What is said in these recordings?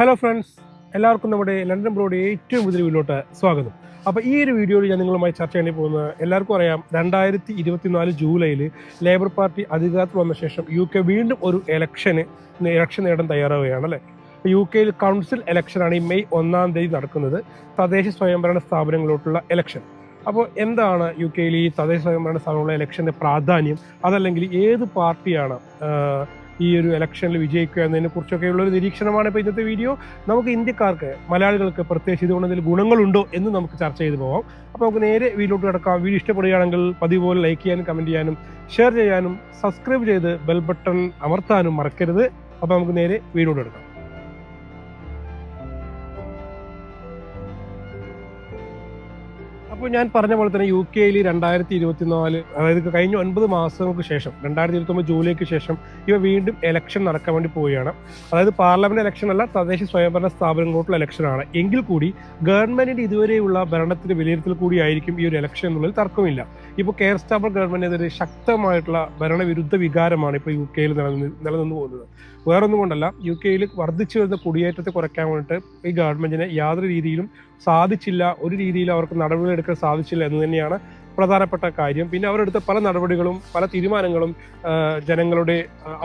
Hello friends എല്ലാവർക്കും നമ്മുടെ London broad ഏറ്റവും പുതിയ വീഡിയോട്ട് സ്വാഗതം. അപ്പോൾ ഈ ഒരു വീഡിയോയിൽ ഞാൻ നിങ്ങളുമായി ചർച്ച ചെയ്യേണ്ടി പോകുന്നത് എല്ലാവർക്കും അറിയാം രണ്ടായിരത്തി ഇരുപത്തിനാല് ജൂലൈയിൽ ലേബർ പാർട്ടി അധികാരത്തിൽ വന്ന ശേഷം യു കെ വീണ്ടും ഒരു ഇലക്ഷന് ഇലക്ഷൻ നേടാൻ തയ്യാറാവുകയാണ് അല്ലേ? യു കെയിൽ കൗൺസിൽ ഇലക്ഷനാണ് ഈ മെയ് ഒന്നാം തീയതി നടക്കുന്നത്. തദ്ദേശ സ്വയംഭരണ സ്ഥാപനങ്ങളിലോട്ടുള്ള ഇലക്ഷൻ അപ്പോൾ എന്താണ് യു കെയിൽ ഈ തദ്ദേശ സ്വയംഭരണ സ്ഥാപനങ്ങളുടെ ഇലക്ഷന്റെ പ്രാധാന്യം? അതല്ലെങ്കിൽ ഏത് പാർട്ടിയാണ് ഈ ഒരു ഇലക്ഷനിൽ വിജയിക്കുക എന്നതിനെ കുറിച്ചൊക്കെയുള്ള ഒരു നിരീക്ഷണമാണ് ഇപ്പോൾ ഇന്നത്തെ വീഡിയോ നമുക്ക് ഇന്ത്യക്കാർക്ക് മലയാളികൾക്ക് പ്രത്യേകിച്ച് ഇതുകൊണ്ട് എന്തെങ്കിലും ഗുണങ്ങളുണ്ടോ എന്ന് നമുക്ക് ചർച്ച ചെയ്തു പോകാം അപ്പോൾ നമുക്ക് നേരെ വീഡിയോട്ട് കിടക്കാം. വീഡിയോ ഇഷ്ടപ്പെടുകയാണെങ്കിൽ പതിവ് പോലെ ലൈക്ക് ചെയ്യാനും കമന്റ് ചെയ്യാനും ഷെയർ ചെയ്യാനും സബ്സ്ക്രൈബ് ചെയ്ത് ബെൽ ബട്ടൺ അമർത്താനും മറക്കരുത്. അപ്പോൾ നമുക്ക് നേരെ വീഡിയോട്ട് എടുക്കാം അപ്പോൾ ഞാൻ പറഞ്ഞ പോലെ തന്നെ യു കെയിൽ രണ്ടായിരത്തി ഇരുപത്തിനാല് അതായത് കഴിഞ്ഞ ഒൻപത് മാസങ്ങൾക്ക് ശേഷം രണ്ടായിരത്തി ഇരുപത്തൊമ്പത് ജൂലൈക്ക് ശേഷം ഇവ വീണ്ടും എലക്ഷൻ നടക്കാൻ വേണ്ടി പോവുകയാണ്. അതായത് പാർലമെന്റ് ഇലക്ഷൻ അല്ല തദ്ദേശ സ്വയംഭരണ സ്ഥാപനങ്ങളോട്ടുള്ള ഇലക്ഷനാണ് എങ്കിൽ കൂടി ഗവൺമെന്റിന്റെ ഇതുവരെയുള്ള ഭരണത്തിന്റെ വിലയിരുത്തൽ കൂടിയായിരിക്കും ഈ ഒരു ഇലക്ഷൻ എന്നുള്ളതിൽ തർക്കമില്ല. ഇപ്പോൾ കെയർ സ്റ്റാബർ ഗവൺമെന്റിനെതിരെ ശക്തമായിട്ടുള്ള ഭരണവിരുദ്ധ വികാരമാണ് ഇപ്പോൾ യു കെയിൽ നിലനിന്ന് പോകുന്നത്. വേറൊന്നും കൊണ്ടല്ല യു കെയിൽ വർദ്ധിച്ചു വരുന്ന കുടിയേറ്റത്തെ കുറയ്ക്കാൻ വേണ്ടിയിട്ട് ഈ ഗവൺമെന്റിന് യാതൊരു രീതിയിലും സാധിച്ചില്ല. ഒരു രീതിയിൽ അവർക്ക് നടപടികൾ എടുക്കാൻ സാധിച്ചില്ല എന്ന് തന്നെയാണ് പ്രധാനപ്പെട്ട കാര്യം. പിന്നെ അവരെടുത്ത പല നടപടികളും പല തീരുമാനങ്ങളും ജനങ്ങളുടെ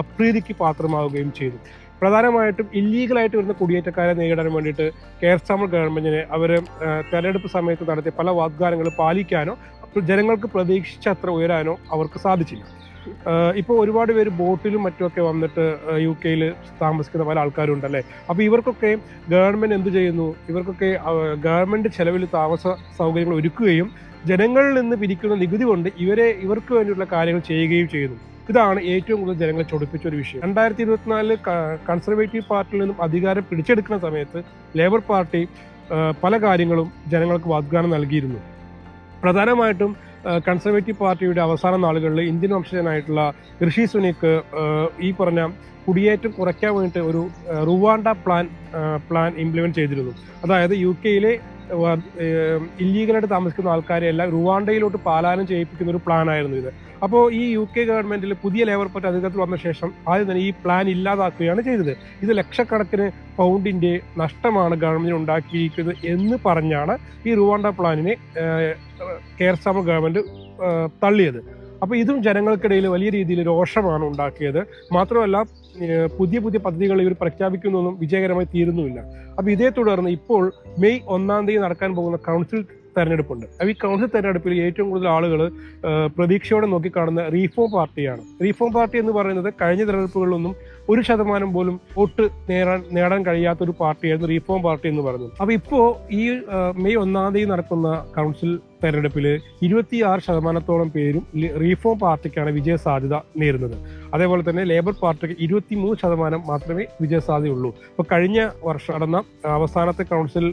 അപ്രീതിക്ക് പാത്രമാവുകയും ചെയ്തു. പ്രധാനമായിട്ടും ഇല്ലീഗലായിട്ട് വരുന്ന കുടിയേറ്റക്കാരെ നേരിടാൻ വേണ്ടിയിട്ട് കെയർ സ്റ്റാമർ ഗവൺമെന്റിനെ അവർ തെരഞ്ഞെടുപ്പ് സമയത്ത് നടത്തിയ പല വാഗ്ദാനങ്ങൾ പാലിക്കാനോ ജനങ്ങൾക്ക് പ്രതീക്ഷിച്ചത്ര ഉയരാനോ അവർക്ക് സാധിച്ചില്ല. ഇപ്പോൾ ഒരുപാട് പേര് ബോട്ടിലും മറ്റുമൊക്കെ വന്നിട്ട് യു കെയിൽ താമസിക്കുന്ന പല ആൾക്കാരും ഉണ്ടല്ലേ അപ്പോൾ ഇവർക്കൊക്കെ ഗവൺമെന്റ് എന്ത് ചെയ്യുന്നു? ഇവർക്കൊക്കെ ഗവൺമെന്റ് ചെലവിൽ താമസ സൗകര്യങ്ങൾ ഒരുക്കുകയും ജനങ്ങളിൽ നിന്ന് പിരിക്കുന്ന നികുതി കൊണ്ട് ഇവരെ ഇവർക്ക് വേണ്ടിയുള്ള കാര്യങ്ങൾ ചെയ്യുകയും ചെയ്യുന്നു. ഇതാണ് ഏറ്റവും കൂടുതൽ ജനങ്ങളെ ചൊടിപ്പിച്ച ഒരു വിഷയം. രണ്ടായിരത്തി ഇരുപത്തിനാലിൽ കൺസർവേറ്റീവ് പാർട്ടിയിൽ നിന്നും അധികാരം പിടിച്ചെടുക്കുന്ന സമയത്ത് ലേബർ പാർട്ടി പല കാര്യങ്ങളും ജനങ്ങൾക്ക് വാഗ്ദാനം നൽകിയിരുന്നു. പ്രധാനമായിട്ടും കൺസർവേറ്റീവ് പാർട്ടിയുടെ അവസാന നാളുകളിൽ ഇന്ത്യൻ വംശജനായിട്ടുള്ള ഋഷി സുനിക്ക് ഈ പറഞ്ഞ കുടിയേറ്റം കുറയ്ക്കാൻ വേണ്ടിയിട്ട് ഒരു റുവാണ്ട പ്ലാൻ പ്ലാൻ ഇംപ്ലിമെന്റ് ചെയ്തിരുന്നു. അതായത് യു കെയിലെ ഇല്ലീഗലായിട്ട് താമസിക്കുന്ന ആൾക്കാരെ എല്ലാം റുവാണ്ടയിലോട്ട് പാലായനം ചെയ്യിപ്പിക്കുന്ന ഒരു പ്ലാൻ ആയിരുന്നു ഇത്. അപ്പോൾ ഈ യു കെ ഗവൺമെന്റിൽ പുതിയ ലേബർ പാർട്ടി അധികാരത്തിൽ വന്ന ശേഷം ആദ്യം തന്നെ ഈ പ്ലാൻ ഇല്ലാതാക്കുകയാണ് ചെയ്തത്. ഇത് ലക്ഷക്കണക്കിന് പൗണ്ടിന്റെ നഷ്ടമാണ് ഗവൺമെന്റ് ഉണ്ടാക്കിയിരിക്കുന്നത് എന്ന് പറഞ്ഞാണ് ഈ റുവാണ്ട പ്ലാനിനെ ഗവൺമെന്റ് ആ, തള്ളിയത്. അപ്പോൾ ഇതും ജനങ്ങൾക്കിടയിൽ വലിയ രീതിയിൽ രോഷമാണ് ഉണ്ടാക്കിയത്. മാത്രമല്ല പുതിയ പുതിയ പദ്ധതികൾ ഇവർ പ്രഖ്യാപിക്കുന്നൊന്നും വിജയകരമായി തീരുന്നുമില്ല. അപ്പോൾ ഇതേ തുടർന്ന് ഇപ്പോൾ മെയ് ഒന്നാം തീയതി നടക്കാൻ പോകുന്ന കൗൺസിൽ തെരഞ്ഞെടുപ്പുണ്ട്. അപ്പോൾ ഈ കൗൺസിൽ തെരഞ്ഞെടുപ്പിൽ ഏറ്റവും കൂടുതൽ ആളുകൾ പ്രതീക്ഷയോടെ നോക്കിക്കാണുന്ന റീഫോം പാർട്ടിയാണ്. റീഫോം പാർട്ടി എന്ന് പറയുന്നത് കഴിഞ്ഞ തെരഞ്ഞെടുപ്പുകളിലൊന്നും ഒരു ശതമാനം പോലും വോട്ട് നേടാൻ നേടാൻ കഴിയാത്ത ഒരു പാർട്ടിയായിരുന്നു റീഫോം പാർട്ടി എന്ന് പറയുന്നത്. അപ്പോൾ ഇപ്പോൾ ഈ മെയ് ഒന്നാം തീയതി നടക്കുന്ന കൗൺസിൽ തെരഞ്ഞെടുപ്പിൽ ഇരുപത്തിയാറ് ശതമാനത്തോളം പേരും റീഫോം പാർട്ടിക്കാണ് വിജയ സാധ്യത നേരുന്നത് അതേപോലെ തന്നെ ലേബർ പാർട്ടിക്ക് ഇരുപത്തിമൂന്ന് ശതമാനം മാത്രമേ വിജയ സാധ്യതയുള്ളൂ ഇപ്പോൾ കഴിഞ്ഞ വർഷം നടന്ന അവസാനത്തെ കൗൺസിൽ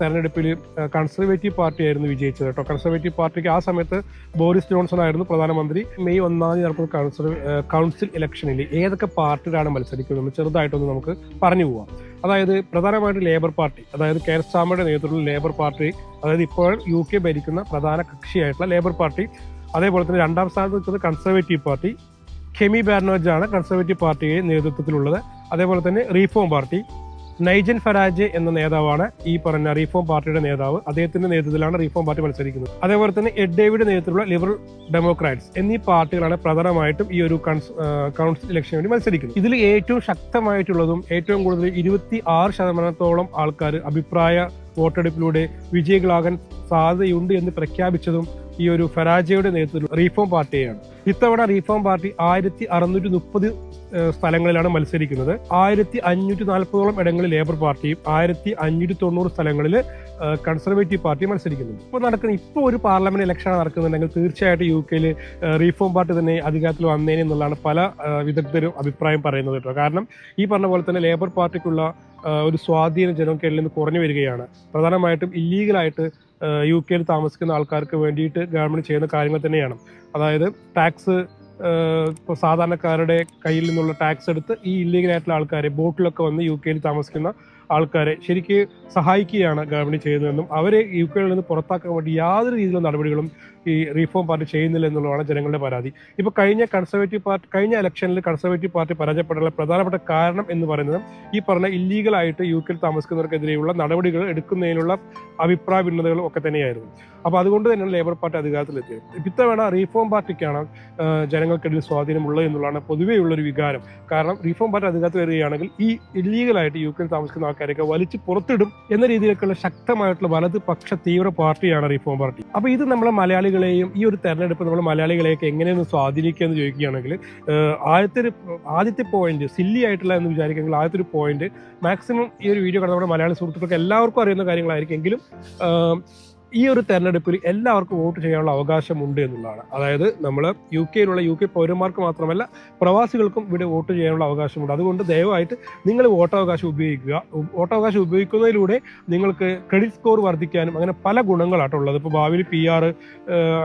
തെരഞ്ഞെടുപ്പിൽ കൺസർവേറ്റീവ് പാർട്ടി ആയിരുന്നു വിജയിച്ചത് കേട്ടോ. കൺസർവേറ്റീവ് പാർട്ടിക്ക് ആ സമയത്ത് ബോറിസ് ജോൺസൺ ആയിരുന്നു പ്രധാനമന്ത്രി. മെയ് ഒന്നാം തീയതി നടക്കുന്ന കൗൺസിൽ ആ, കൗൺസിൽ ഇലക്ഷനിൽ ഏതൊക്കെ പാർട്ടികളാണ് മത്സരിക്കുന്നത് ചെറുതായിട്ടൊന്ന് നമുക്ക് പറഞ്ഞു പോവാം. അതായത് പ്രധാനമായിട്ടും ലേബർ പാർട്ടി അതായത് കെയർ സ്റ്റാമയുടെ നേതൃത്വത്തിലുള്ള ലേബർ പാർട്ടി അതായത് ഇപ്പോൾ യു കെ ഭരിക്കുന്ന പ്രധാന കക്ഷിയായിട്ടുള്ള ലേബർ പാർട്ടി അതേപോലെ തന്നെ രണ്ടാം സ്ഥാനത്ത് നിൽക്കുന്നത് കൺസർവേറ്റീവ് പാർട്ടി കെമി ബാർനോജ് ആണ് കൺസർവേറ്റീവ് പാർട്ടിയുടെ നേതൃത്വത്തിലുള്ളത്. അതേപോലെ തന്നെ റീഫോം പാർട്ടി നൈജൻ ഫരാജ് എന്ന നേതാവാണ് ഈ പറഞ്ഞ റീഫോം പാർട്ടിയുടെ നേതാവ്. അദ്ദേഹത്തിന്റെ നേതൃത്വത്തിലാണ് റീഫോം പാർട്ടി മത്സരിക്കുന്നത്. അതേപോലെ തന്നെ എഡ് ഡേവിഡ് നേതൃത്വത്തിലുള്ള ലിബറൽ ഡെമോക്രാറ്റ്സ് എന്നീ പാർട്ടികളാണ് പ്രധാനമായിട്ടും ഈ ഒരു കൗൺസിൽ ഇലക്ഷന് വേണ്ടി മത്സരിക്കുന്നത്. ഇതിൽ ഏറ്റവും ശക്തമായിട്ടുള്ളതും ഏറ്റവും കൂടുതൽ ഇരുപത്തി ആറ് ശതമാനത്തോളം ആൾക്കാർ അഭിപ്രായ വോട്ടെടുപ്പിലൂടെ വിജയികളാകാൻ സാധ്യതയുണ്ട് എന്ന് പ്രഖ്യാപിച്ചതും ഈ ഒരു ഫരാജയുടെ നേതൃത്വത്തിൽ റീഫോം പാർട്ടിയാണ്. ഇത്തവണ റീഫോം പാർട്ടി ആയിരത്തി അറുന്നൂറ്റി മുപ്പത് സ്ഥലങ്ങളിലാണ് മത്സരിക്കുന്നത്. ആയിരത്തി അഞ്ഞൂറ്റി നാൽപ്പതോളം ഇടങ്ങളിൽ ലേബർ പാർട്ടിയും ആയിരത്തി അഞ്ഞൂറ്റി തൊണ്ണൂറ് സ്ഥലങ്ങളിൽ കൺസർവേറ്റീവ് പാർട്ടി മത്സരിക്കുന്നുണ്ട്. ഇപ്പോൾ നടക്കുന്ന ഇപ്പോൾ ഒരു പാർലമെന്റ് ഇലക്ഷൻ നടക്കുന്നുണ്ടെങ്കിൽ തീർച്ചയായിട്ടും യു കെയിൽ റീഫോം പാർട്ടി തന്നെ അധികാരത്തിൽ വന്നേനെ എന്നുള്ളതാണ് പല വിദഗ്ധരും അഭിപ്രായം പറയുന്നത് കേട്ടോ. കാരണം ഈ പറഞ്ഞ പോലെ തന്നെ ലേബർ പാർട്ടിക്കുള്ള ഒരു സ്വാധീനം ജനങ്ങൾക്കിടയിൽ നിന്ന് കുറഞ്ഞു വരികയാണ്. പ്രധാനമായിട്ടും ഇല്ലീഗലായിട്ട് യു കെയിൽ താമസിക്കുന്ന ആൾക്കാർക്ക് വേണ്ടിയിട്ട് ഗവൺമെന്റ് ചെയ്യുന്ന കാര്യങ്ങൾ തന്നെയാണ്. അതായത് ടാക്സ് ഇപ്പോൾ സാധാരണക്കാരുടെ കയ്യിൽ നിന്നുള്ള ടാക്സ് എടുത്ത് ഈ ഇല്ലീഗൽ ആയിട്ടുള്ള ആൾക്കാരെ ബോട്ടിലൊക്കെ വന്ന് യു കെയിൽ താമസിക്കുന്ന ആൾക്കാരെ ശരിക്ക് സഹായിക്കുകയാണ് ഗവൺമെന്റ് ചെയ്യുന്നതെന്നും അവരെ യു കെയിൽ നിന്ന് പുറത്താക്കാൻ വേണ്ടി യാതൊരു രീതിയിലുള്ള നടപടികളും ഈ റീഫോം പാർട്ടി ചെയ്യുന്നില്ല എന്നുള്ളതാണ് ജനങ്ങളുടെ പരാതി. ഇപ്പോൾ കഴിഞ്ഞ കൺസർവേറ്റീവ് പാർട്ടി കഴിഞ്ഞ ഇലക്ഷനിൽ കൺസർവേറ്റീവ് പാർട്ടി പരാജയപ്പെട്ടുള്ള പ്രധാനപ്പെട്ട കാരണം എന്ന് പറയുന്നത് ഈ പറഞ്ഞ ഇല്ലീഗലായിട്ട് യു കെയിൽ താമസിക്കുന്നവർക്കെതിരെയുള്ള നടപടികൾ എടുക്കുന്നതിനുള്ള അഭിപ്രായ ഭിന്നതകളും ഒക്കെ തന്നെയായിരുന്നു. അപ്പോൾ അതുകൊണ്ട് തന്നെയാണ് ലേബർ പാർട്ടി അധികാരത്തിലെത്തിയത്. ഇത്തവണ റീഫോം പാർട്ടിക്കാണ് ജനങ്ങൾക്കിടയിൽ സ്വാധീനമുള്ളത് എന്നുള്ളതാണ് പൊതുവെയുള്ളൊരു വികാരം. കാരണം റീഫോം പാർട്ടി അധികാരത്തിൽ വരികയാണെങ്കിൽ ഈ ഇല്ലീഗലായിട്ട് യു കെയിൽ താമസിക്കുന്ന ആൾക്കാരെയൊക്കെ വലിച്ചു പുറത്തിടും എന്ന രീതിയിലേക്കുള്ള ശക്തമായിട്ടുള്ള വലതുപക്ഷ തീവ്ര പാർട്ടിയാണ് റിഫോം പാർട്ടി. അപ്പൊ ഇത് നമ്മളെ മലയാളികളെയും ഈ ഒരു തെരഞ്ഞെടുപ്പ് നമ്മളെ മലയാളികളെയൊക്കെ എങ്ങനെയൊന്ന് സ്വാധീനിക്കുക എന്ന് ചോദിക്കുകയാണെങ്കിൽ ആദ്യത്തെ ഒരു ആദ്യത്തെ പോയിന്റ് സില്ലി ആയിട്ടുള്ള എന്ന് വിചാരിക്കുമെങ്കിൽ ആദ്യത്തെ ഒരു പോയിന്റ് മാക്സിമം ഈ ഒരു വീഡിയോ കണ്ട നമ്മുടെ മലയാളി സുഹൃത്തുക്കൾക്ക് എല്ലാവർക്കും അറിയുന്ന കാര്യങ്ങളായിരിക്കും. എങ്കിലും ഈ ഒരു തെരഞ്ഞെടുപ്പിൽ എല്ലാവർക്കും വോട്ട് ചെയ്യാനുള്ള അവകാശമുണ്ട് എന്നുള്ളതാണ്. അതായത് നമ്മൾ യു കെയിലുള്ള യു കെ പൗരന്മാർക്ക് മാത്രമല്ല പ്രവാസികൾക്കും ഇവിടെ വോട്ട് ചെയ്യാനുള്ള അവകാശമുണ്ട്. അതുകൊണ്ട് ദയവായിട്ട് നിങ്ങൾ വോട്ടവകാശം ഉപയോഗിക്കുക. വോട്ടവകാശം ഉപയോഗിക്കുന്നതിലൂടെ നിങ്ങൾക്ക് ക്രെഡിറ്റ് സ്കോർ വർദ്ധിക്കാനും അങ്ങനെ പല ഗുണങ്ങളാട്ടോ ഉള്ളത്. ഇപ്പോൾ ഭാവിയിൽ പി ആർ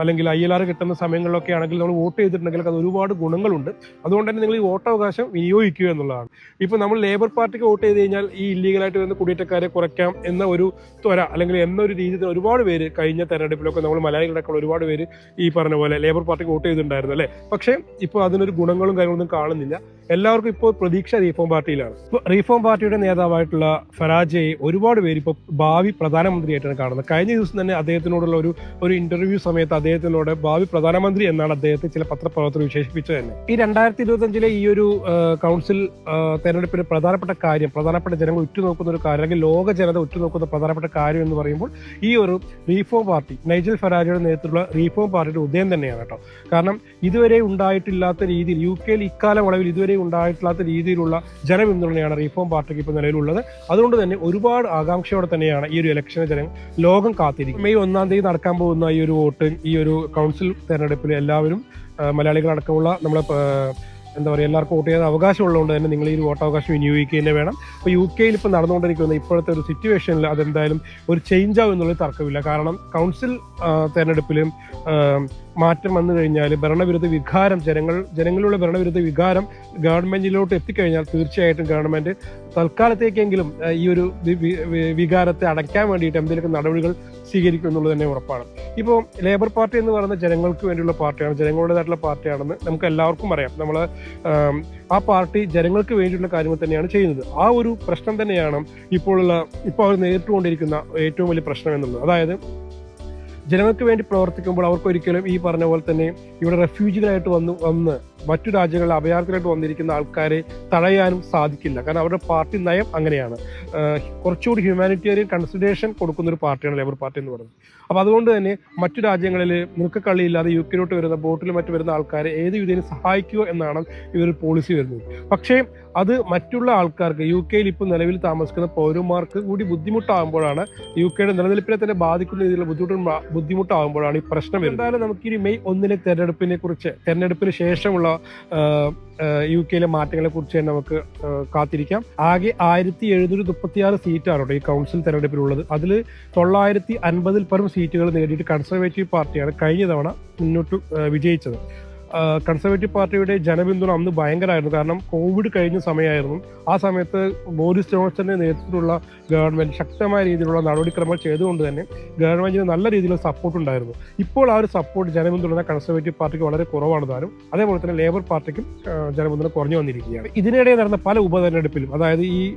അല്ലെങ്കിൽ ഐ എൽ ആർ കിട്ടുന്ന സമയങ്ങളിലൊക്കെ ആണെങ്കിൽ നമ്മൾ വോട്ട് ചെയ്തിട്ടുണ്ടെങ്കിൽ അത് ഒരുപാട് ഗുണങ്ങളുണ്ട്. അതുകൊണ്ട് തന്നെ നിങ്ങൾ ഈ വോട്ടവകാശം വിനിയോഗിക്കുക എന്നുള്ളതാണ്. ഇപ്പോൾ നമ്മൾ ലേബർ പാർട്ടിക്ക് വോട്ട് ചെയ്ത് കഴിഞ്ഞാൽ ഈ ഇല്ലീഗലായിട്ട് വരുന്ന കുടിയേറ്റക്കാരെ കുറയ്ക്കാം എന്ന ഒരു ത്വര അല്ലെങ്കിൽ എന്നൊരു രീതിയിൽ ഒരുപാട് പേര് കഴിഞ്ഞ തെരഞ്ഞെടുപ്പിലൊക്കെ നമ്മൾ മലയാളികളൊക്കെ ഒരുപാട് പേര് ഈ പറഞ്ഞ പോലെ ലേബർ പാർട്ടിക്ക് വോട്ട് ചെയ്തിട്ടുണ്ടായിരുന്നു അല്ലേ? പക്ഷേ ഇപ്പോൾ അതിനൊരു ഗുണങ്ങളും കാര്യങ്ങളൊന്നും കാണുന്നില്ല. എല്ലാവർക്കും ഇപ്പോൾ പ്രതീക്ഷ റീഫോം പാർട്ടിയിലാണ്. റീഫോം പാർട്ടിയുടെ നേതാവായിട്ടുള്ള ഫരാജയെ ഒരുപാട് പേര് ഇപ്പോൾ ഭാവി പ്രധാനമന്ത്രിയായിട്ടാണ് കാണുന്നത്. കഴിഞ്ഞ ദിവസം തന്നെ അദ്ദേഹത്തിനോടുള്ള ഒരു ഒരു ഇന്റർവ്യൂ സമയത്ത് അദ്ദേഹത്തിനോട് ഭാവി പ്രധാനമന്ത്രി എന്നാണ് അദ്ദേഹത്തെ ചില പത്രപ്രവർത്തകർ വിശേഷിപ്പിച്ചത് തന്നെ. ഈ രണ്ടായിരത്തി ഇരുപത്തഞ്ചിലെ ഈ ഒരു കൗൺസിൽ തെരഞ്ഞെടുപ്പിന് പ്രധാനപ്പെട്ട കാര്യം പ്രധാനപ്പെട്ട ജനങ്ങൾ ഉറ്റുനോക്കുന്ന ഒരു കാര്യം അല്ലെങ്കിൽ ലോക ജനത ഉറ്റുനോക്കുന്ന പ്രധാനപ്പെട്ട കാര്യം എന്ന് പറയുമ്പോൾ ഈ ഒരു റീഫോം പാർട്ടി നൈജൽ ഫരാജയുടെ നേതൃത്വത്തിലുള്ള റീഫോം പാർട്ടിയുടെ ഉദയം തന്നെയാണ് കേട്ടോ. കാരണം ഇതുവരെ ഉണ്ടായിട്ടില്ലാത്ത രീതിയിൽ യു കെയിൽ ഇക്കാലം അളവിൽ ഇതുവരെ ഉണ്ടായിട്ടില്ലാത്ത രീതിയിലുള്ള ജനപിന്തുണയാണ് റീഫോം പാർട്ടിക്ക് ഇപ്പോൾ നിലവിലുള്ളത്. അതുകൊണ്ട് തന്നെ ഒരുപാട് ആകാംക്ഷയോടെ തന്നെയാണ് ഈ ഒരു ഇലക്ഷന് ജനങ്ങൾ ലോകം കാത്തിരിക്കും മെയ് ഒന്നാം തീയതി നടക്കാൻ പോകുന്ന ഈ ഒരു വോട്ട് ഈ ഒരു കൗൺസിൽ തെരഞ്ഞെടുപ്പിൽ എല്ലാവരും മലയാളികളടക്കമുള്ള നമ്മളെ എന്താ പറയുക എല്ലാവർക്കും വോട്ട് ചെയ്യാൻ അവകാശമുള്ളതുകൊണ്ട് തന്നെ നിങ്ങൾ ഈ വോട്ടവകാശം വിനിയോഗിക്കുക തന്നെ വേണം അപ്പോൾ യു കെയിൽ ഇപ്പോൾ നടന്നുകൊണ്ടിരിക്കുന്ന ഇപ്പോഴത്തെ ഒരു സിറ്റുവേഷനിൽ അതെന്തായാലും ഒരു ചേഞ്ച് ആവും എന്നുള്ളത് തർക്കമില്ല. കാരണം കൗൺസിൽ തെരഞ്ഞെടുപ്പിലും മാറ്റം വന്നു കഴിഞ്ഞാൽ ഭരണവിരുദ്ധ വികാരം ജനങ്ങൾ ജനങ്ങളിലുള്ള ഭരണവിരുദ്ധ വികാരം ഗവൺമെന്റിലോട്ട് എത്തിക്കഴിഞ്ഞാൽ തീർച്ചയായിട്ടും ഗവൺമെന്റ് തൽക്കാലത്തേക്കെങ്കിലും ഈ ഒരു വികാരത്തെ അടയ്ക്കാൻ വേണ്ടിയിട്ട് എന്തെങ്കിലും നടപടികൾ സ്വീകരിക്കും എന്നുള്ളത് തന്നെ ഉറപ്പാണ്. ഇപ്പോൾ ലേബർ പാർട്ടി എന്ന് പറയുന്ന ജനങ്ങൾക്ക് വേണ്ടിയുള്ള പാർട്ടിയാണ് ജനങ്ങളുടേതായിട്ടുള്ള പാർട്ടിയാണെന്ന് നമുക്ക് എല്ലാവർക്കും അറിയാം. നമ്മൾ ആ പാർട്ടി ജനങ്ങൾക്ക് വേണ്ടിയുള്ള കാര്യങ്ങൾ തന്നെയാണ് ചെയ്യുന്നത്. ആ ഒരു പ്രശ്നം തന്നെയാണ് ഇപ്പോഴുള്ള ഇപ്പോൾ അവർ നേരിട്ടുകൊണ്ടിരിക്കുന്ന ഏറ്റവും വലിയ പ്രശ്നം എന്നുള്ളത്. അതായത് ജനങ്ങൾക്ക് വേണ്ടി പ്രവർത്തിക്കുമ്പോൾ അവർക്ക് ഒരിക്കലും ഈ പറഞ്ഞ പോലെ തന്നെ ഇവിടെ റെഫ്യൂജികളായിട്ട് വന്ന് വന്ന് മറ്റു രാജ്യങ്ങളിൽ അഭയാർത്ഥികളായിട്ട് വന്നിരിക്കുന്ന ആൾക്കാരെ തടയാനും സാധിക്കില്ല. കാരണം അവരുടെ പാർട്ടി നയം അങ്ങനെയാണ്. കുറച്ചുകൂടി ഹ്യൂമാനിറ്റേറിയൻ കൺസിഡറേഷൻ കൊടുക്കുന്ന ഒരു പാർട്ടിയാണ് ലേബർ പാർട്ടി എന്ന് പറയുന്നത്. അപ്പോൾ അതുകൊണ്ട് തന്നെ മറ്റു രാജ്യങ്ങളിൽ നിൽക്കക്കള്ളിയില്ലാതെ യു കെയിലോട്ട് വരുന്ന ബോട്ടിൽ മറ്റു വരുന്ന ആൾക്കാരെ ഏത് വിധേന സഹായിക്കുക എന്നാണ് ഇവർ പോളിസി വരുന്നത്. പക്ഷേ അത് മറ്റുള്ള ആൾക്കാർക്ക് യു കെയിൽ ഇപ്പോൾ നിലവിൽ താമസിക്കുന്ന പൗരന്മാർക്ക് കൂടി ബുദ്ധിമുട്ടാകുമ്പോഴാണ് യു കെയുടെ നിലനിൽപ്പിനെ തന്നെ ബാധിക്കുന്ന രീതിയിലുള്ള ബുദ്ധിമുട്ട് ബുദ്ധിമുട്ടാകുമ്പോഴാണ് ഈ പ്രശ്നം വരുന്നത്. എന്തായാലും നമുക്ക് ഈ മെയ് ഒന്നിലെ തെരഞ്ഞെടുപ്പിനെ കുറിച്ച് തെരഞ്ഞെടുപ്പിന് ശേഷമുള്ള യു കെയിലെ മാറ്റങ്ങളെ കുറിച്ച് തന്നെ നമുക്ക് കാത്തിരിക്കാം. ആകെ ആയിരത്തി എഴുന്നൂറ്റി മുപ്പത്തിയാറ് സീറ്റാണ് ഈ കൗൺസിൽ തെരഞ്ഞെടുപ്പിലുള്ളത്. അതിൽ തൊള്ളായിരത്തി അൻപതിൽ പരം സീറ്റുകൾ നേടിയിട്ട് കൺസർവേറ്റീവ് പാർട്ടിയാണ് കഴിഞ്ഞ തവണ മുന്നോട്ട് വിജയിച്ചത്. കൺസർവേറ്റീവ് പാർട്ടിയുടെ ജനപിന്തുണ അന്ന് ഭയങ്കരമായിരുന്നു. കാരണം കോവിഡ് കഴിഞ്ഞ സമയമായിരുന്നു. ആ സമയത്ത് ബോറിസ് ജോൺസന്റെ നേതൃത്വത്തിലുള്ള ഗവൺമെന്റ് ശക്തമായ രീതിയിലുള്ള നടപടിക്രമങ്ങൾ ചെയ്തുകൊണ്ട് തന്നെ ഗവൺമെന്റിന് നല്ല രീതിയിലുള്ള സപ്പോർട്ട് ഉണ്ടായിരുന്നു. ഇപ്പോൾ ആ ഒരു സപ്പോർട്ട് ജനപിന്തുണ കൺസർവേറ്റീവ് പാർട്ടിക്ക് വളരെ കുറവാണ് താനും. അതേപോലെ തന്നെ ലേബർ പാർട്ടിക്കും ജനപിന്തുണ കുറഞ്ഞു വന്നിരിക്കുകയാണ്. ഇതിനിടെ നടന്ന പല ഉപതെരഞ്ഞെടുപ്പിലും അതായത് ഈ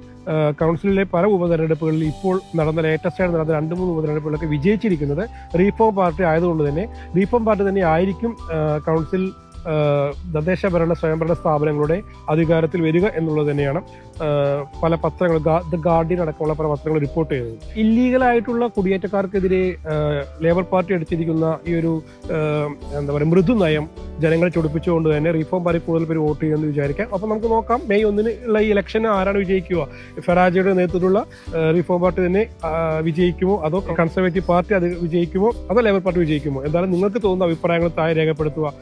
കൗൺസിലിലെ പല ഉപതെരഞ്ഞെടുപ്പുകളിൽ ഇപ്പോൾ നടന്ന ലേറ്റസ്റ്റ് ആയിട്ട് നടന്ന രണ്ട് മൂന്ന് ഉപതെരഞ്ഞെടുപ്പുകളൊക്കെ വിജയിച്ചിരിക്കുന്നത് റീഫോം പാർട്ടി ആയതുകൊണ്ട് തന്നെ. റീഫോം പാർട്ടി തന്നെ ആയിരിക്കും കൗൺസിൽ തദ്ദേശ ഭരണ സ്വയംഭരണ സ്ഥാപനങ്ങളുടെ അധികാരത്തിൽ വരിക എന്നുള്ളത് തന്നെയാണ് പല പത്രങ്ങൾ ദ ഗാർഡിയൻ അടക്കമുള്ള പല പത്രങ്ങൾ റിപ്പോർട്ട് ചെയ്തത്. ഇല്ലീഗലായിട്ടുള്ള കുടിയേറ്റക്കാർക്കെതിരെ ലേബർ പാർട്ടി എടുത്തിരിക്കുന്ന ഈ ഒരു എന്താ പറയുക മൃദു നയം ജനങ്ങളെ ചൊടിപ്പിച്ചുകൊണ്ട് തന്നെ റീഫോം പാർട്ടി കൂടുതൽ പേര് വോട്ട് ചെയ്യുമെന്ന് വിചാരിക്കാം. അപ്പോൾ നമുക്ക് നോക്കാം മെയ് ഒന്നിന് ഉള്ള ഈ ഇലക്ഷന് ആരാണ് വിജയിക്കുക? ഫെറാജയുടെ നേതൃത്വത്തിലുള്ള റീഫോം പാർട്ടി തന്നെ വിജയിക്കുമോ? അതോ കൺസർവേറ്റീവ് പാർട്ടി അത് വിജയിക്കുമോ? അതോ ലേബർ പാർട്ടി വിജയിക്കുമോ? എന്തായാലും നിങ്ങൾക്ക് തോന്നുന്ന അഭിപ്രായങ്ങൾ താഴെ രേഖപ്പെടുത്തുക.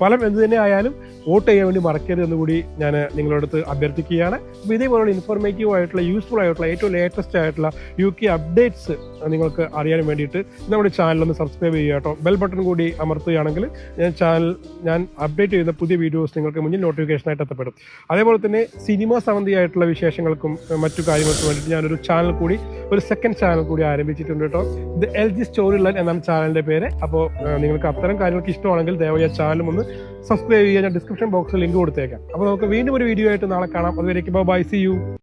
ഫലം എന്ത് തന്നെ ആയാലും വോട്ട് ചെയ്യാൻ വേണ്ടി മറക്കരുത് എന്ന് കൂടി ഞാൻ അടുത്ത് അഭ്യർത്ഥിക്കുകയാണ്. ഇതേപോലെയുള്ള ഇതേപോലുള്ള ഇൻഫോർമേറ്റീവ് ആയിട്ടുള്ള യൂസ്ഫുൾ ആയിട്ടുള്ള ഏറ്റവും ലേറ്റസ്റ്റ് ആയിട്ടുള്ള യു കെ അപ്ഡേറ്റ്സ് നിങ്ങൾക്ക് അറിയാൻ വേണ്ടിയിട്ട് നമ്മുടെ ചാനൽ ഒന്ന് സബ്സ്ക്രൈബ് ചെയ്യുക കേട്ടോ. ബെൽ ബട്ടൺ കൂടി അമർത്തുകയാണെങ്കിൽ ഞാൻ ചാനൽ ഞാൻ അപ്ഡേറ്റ് ചെയ്യുന്ന പുതിയ വീഡിയോസ് നിങ്ങൾക്ക് മുന്നിൽ നോട്ടിഫിക്കേഷനായിട്ട് എത്തപ്പെടും. അതേപോലെ തന്നെ സിനിമ സംബന്ധിയായിട്ടുള്ള വിശേഷങ്ങൾക്കും മറ്റു കാര്യങ്ങൾക്കും വേണ്ടിയിട്ട് ഞാനൊരു ചാനൽ കൂടി ഒരു സെക്കൻഡ് ചാനൽ കൂടി ആരംഭിച്ചിട്ടുണ്ട് കേട്ടോ. ഇത് എൽ ജി സ്റ്റോറി ലൈൻ എന്നാണ് ചാനലിന്റെ പേര്. അപ്പോൾ നിങ്ങൾക്ക് അത്തരം കാര്യങ്ങൾക്ക് ഇഷ്ടമാണെങ്കിൽ ദയവായി ആ ചാനലും ഒന്ന് സബ്സ്ക്രൈബ് ചെയ്യുക. ഞാൻ ഡിസ്ക്രിപ്ഷൻ ബോക്സിൽ ലിങ്ക് കൊടുത്തേക്കാം. അപ്പോൾ നമുക്ക് വീണ്ടും ഒരു വീഡിയോ ആയിട്ട് നാളെ കാണാം. അതുവരേക്കും ബൈ സി യു